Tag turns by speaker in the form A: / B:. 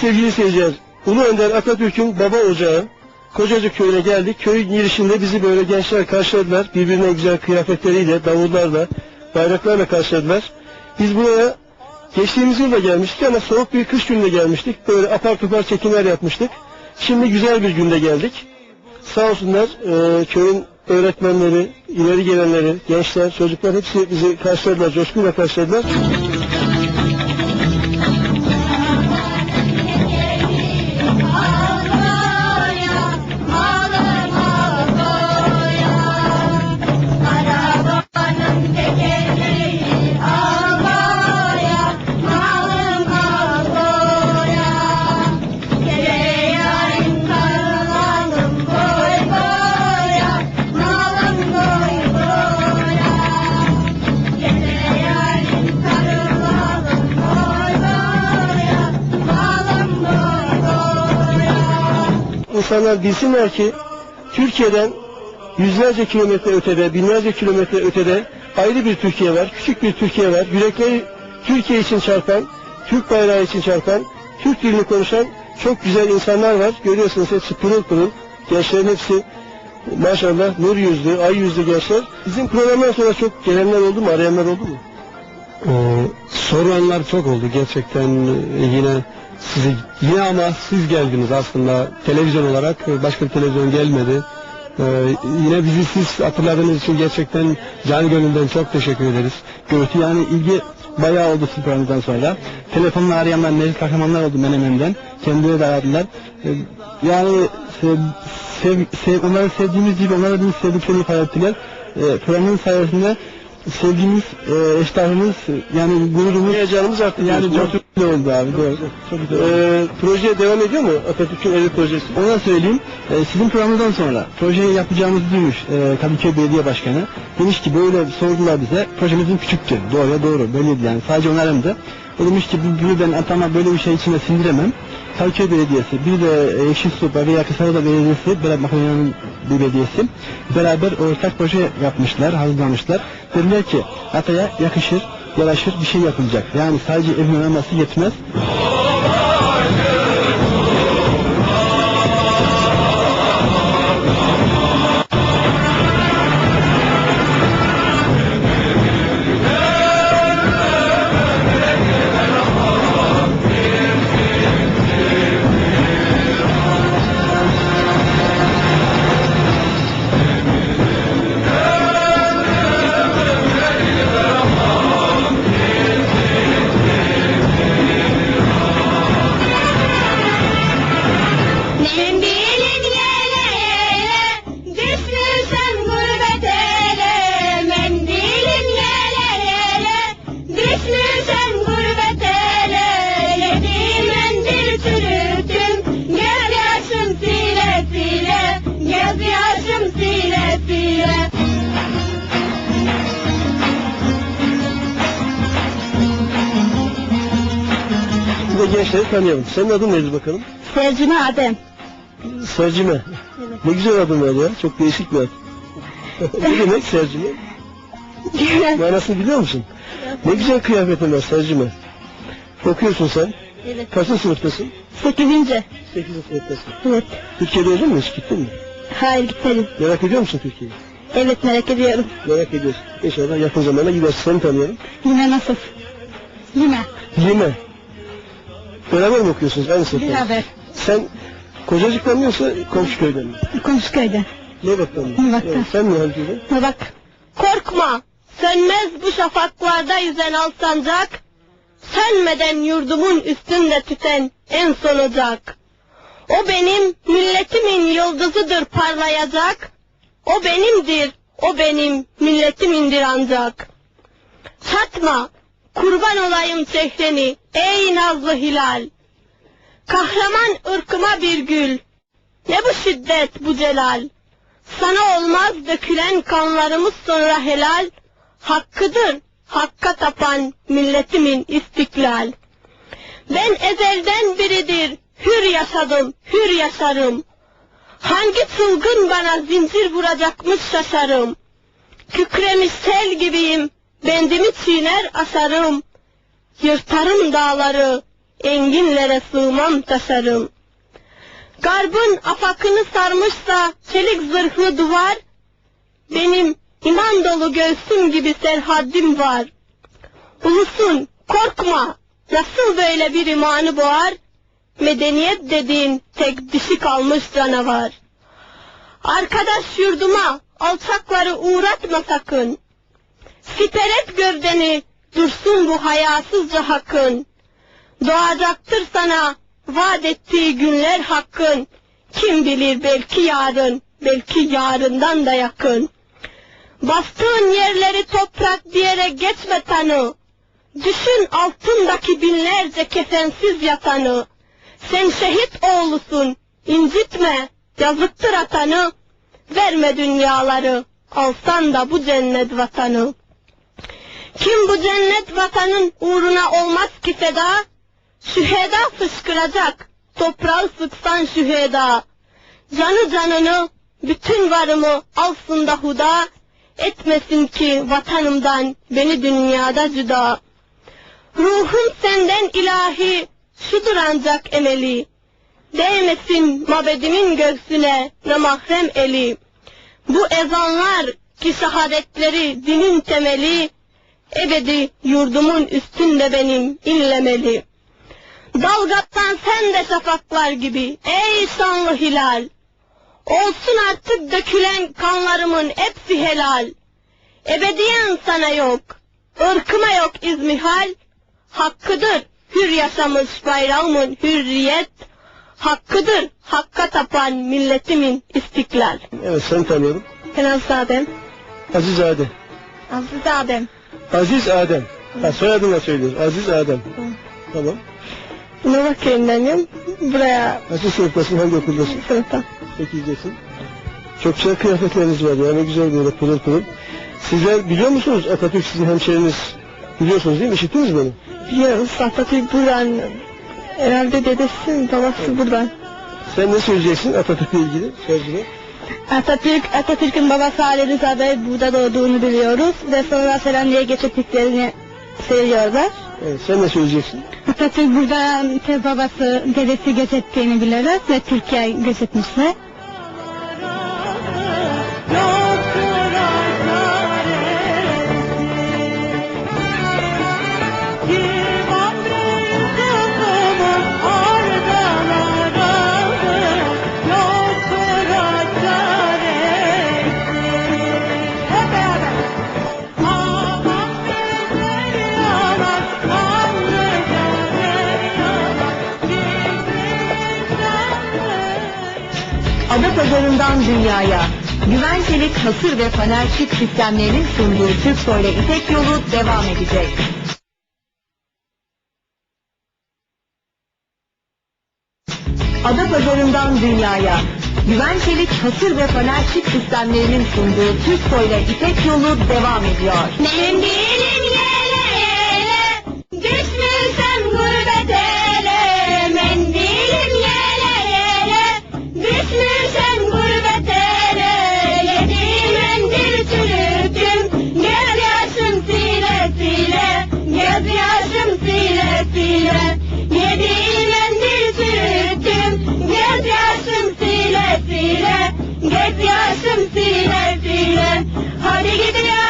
A: sevgili seyirciler, Ulu Önder Atatürk'ün baba ocağı Kocacık köyüne geldik. Köyün girişinde bizi böyle gençler karşıladılar. Birbirine güzel kıyafetleriyle, davullarla, bayraklarla karşıladılar. Biz buraya geçtiğimiz yıl da gelmiştik ama soğuk bir kış gününde gelmiştik. Böyle apar topar çekimler yapmıştık. Şimdi güzel bir günde geldik. Sağ olsunlar e, köyün öğretmenleri, ileri gelenleri, gençler, çocuklar hepsi bizi karşıladılar, coşkuyla karşıladılar. İnsanlar bilsinler ki Türkiye'den yüzlerce kilometre ötede, binlerce kilometre ötede ayrı bir Türkiye var, küçük bir Türkiye var. Yürekleri Türkiye için çarpan, Türk bayrağı için çarpan, Türk dilini konuşan çok güzel insanlar var. Görüyorsunuz hepsi pırıl pırıl. Gençlerin hepsi maşallah nur yüzlü, ay yüzlü gençler. Bizim programdan sonra çok gelenler oldu mu, arayanlar oldu mu?
B: Ee, soranlar çok oldu gerçekten e, yine sizi yine ama siz geldiniz aslında televizyon olarak e, başka bir televizyon gelmedi. Ee, yine bizi siz hatırladığınız için gerçekten canı gönülden çok teşekkür ederiz. Görüntü yani ilgi bayağı oldu sizin programınızdan sonra. Telefonla arayanlar Necip Kahramanlar oldu Menemen'den. Kendileri de aradılar. Ee, yani sev, sev, sev, onları sevdiğimiz gibi onlara da sevdiklerini ifade ettiler. Ee, programın sayesinde sevdiğimiz e, eşlerimiz yani gururumuz
A: Heyecanımız arttı.
B: yani çok güzel oldu abi doğru. Çok güzel.
A: Ee, proje devam ediyor mu? Atatürk'ün evi projesi.
B: Ona söyleyeyim. e, sizin programınızdan sonra projeyi yapacağımızı duymuş e, Kadıköy Belediye Başkanı. Demiş ki böyle sordular bize. Projemizin küçüktü. Doğruya doğru. Böyleydi yani. Sadece onarımdı. O demiş ki bu- bunu ben atama böyle bir şey içine sindiremem. Kadıköy Belediyesi, bir de e, Ekşi veya Kısarada Belediyesi, Berat Makedonya'nın bir belediyesi beraber ortak proje yapmışlar, hazırlamışlar. Dediler ki Hatay'a yakışır, yaraşır bir şey yapılacak. Yani sadece evin olması yetmez.
A: Gençleri tanıyalım. Senin adın neydi bakalım?
C: Sevcime Adem.
A: Sercime. Ne güzel adın var ya. Çok değişik bir ad. ne demek Sercime? Manasını biliyor musun? Ne güzel kıyafetin var Sercime. Okuyorsun sen.
C: evet.
A: Kaçıncı sınıftasın?
C: Sekizinci.
A: 8. sınıftasın.
C: Evet.
A: Türkiye'de oldun mu hiç? Gittin mi?
C: Hayır gitmedim.
A: Merak ediyor musun Türkiye'yi?
C: Evet merak ediyorum.
A: Merak ediyorsun. İnşallah yakın zamanda gidersin. Seni tanıyalım.
C: Yine nasıl? Yine.
A: Lime. Beraber mi okuyorsunuz? Aynı sınıfta.
C: Beraber.
A: Sen Kocacık'tan mı yoksa komşu köyden mi?
C: Komşuköy'de.
A: Levak'tan mı?
C: Levak'tan.
A: Evet, sen mi Halide'den?
C: Ha bak. Korkma. Sönmez bu şafaklarda yüzen alsancak. Sönmeden yurdumun üstünde tüten en son ocak. O benim milletimin yıldızıdır parlayacak. O benimdir, o benim milletimindir ancak. Çatma, kurban olayım çehreni, ey nazlı hilal. Kahraman ırkıma bir gül, ne bu şiddet bu celal. Sana olmaz dökülen kanlarımız sonra helal, hakkıdır hakka tapan milletimin istiklal. Ben ezelden biridir, hür yaşadım, hür yaşarım. Hangi çılgın bana zincir vuracakmış şaşarım. Kükremiş sel gibiyim, bendimi çiğner asarım. Yırtarım dağları, enginlere sığmam taşarım. Garbın afakını sarmışsa çelik zırhlı duvar, benim iman dolu göğsüm gibi serhaddim var. Ulusun korkma, nasıl böyle bir imanı boğar? Medeniyet dediğin tek dişi kalmış canavar. Arkadaş yurduma alçakları uğratma sakın. Siper et gövdeni, dursun bu hayasızca hakkın. Doğacaktır sana vaat ettiği günler hakkın. Kim bilir belki yarın, belki yarından da yakın. Bastığın yerleri toprak diyerek geçme tanı. Düşün altındaki binlerce kefensiz yatanı. Sen şehit oğlusun, incitme, yazıktır atanı. Verme dünyaları, alsan da bu cennet vatanı. Kim bu cennet vatanın uğruna olmaz ki feda? Şüheda fışkıracak, toprağı sıksan şüheda. Canı canını, bütün varımı alsın da huda, etmesin ki vatanımdan beni dünyada cüda. Ruhum senden ilahi, şudur ancak emeli. Değmesin mabedimin göğsüne ne mahrem eli. Bu ezanlar ki şehadetleri dinin temeli, ebedi yurdumun üstünde benim inlemeli. Dalgattan sen de şafaklar gibi ey şanlı hilal. Olsun artık dökülen kanlarımın hepsi helal. Ebediyen sana yok, ırkıma yok izmihal. Hakkıdır hür yaşamış bayrağımın hürriyet. Hakkıdır hakka tapan milletimin istiklal.
A: Evet seni tanıyorum.
C: Ben Azizadem.
A: Aziz Adem.
C: Azizadem.
A: Aziz Adem. Ha, soyadını söylüyoruz. Aziz Adem. Tamam.
C: Nova köyündenim. Buraya
A: Kaçıncı sınıftasın? Hangi okuldasın?
C: sınıfta.
A: 8'desin. Çok güzel kıyafetleriniz var ya. Ne güzel böyle pırıl pırıl. Sizler biliyor musunuz Atatürk sizin hemşeriniz? Biliyorsunuz değil mi? İşittiniz beni?
C: Biliyoruz Atatürk buradan. Herhalde dedesi babası buradan.
A: Sen ne söyleyeceksin Atatürk'le ilgili sözünü?
C: Atatürk, Atatürk'ün babası Ali Rıza Bey burada doğduğunu biliyoruz ve sonra Selamli'ye geçirdiklerini söylüyorlar.
A: Evet, sen ne söyleyeceksin?
C: Atatürk burada babası, dedesi gözettiğini biliyoruz ve Türkiye gözetmişler.
D: Adapazarı'ndan dünyaya güvencelik hasır ve faner çift sistemlerinin sunduğu Türksoy ile İpek yolu devam edecek. Adapazarı'ndan dünyaya güvencelik hasır ve faner çift sistemlerinin sunduğu Türksoy ile İpek yolu devam ediyor.
C: Mendilim yele yele, Göz yaşım sile sile. Hadi gidiyor.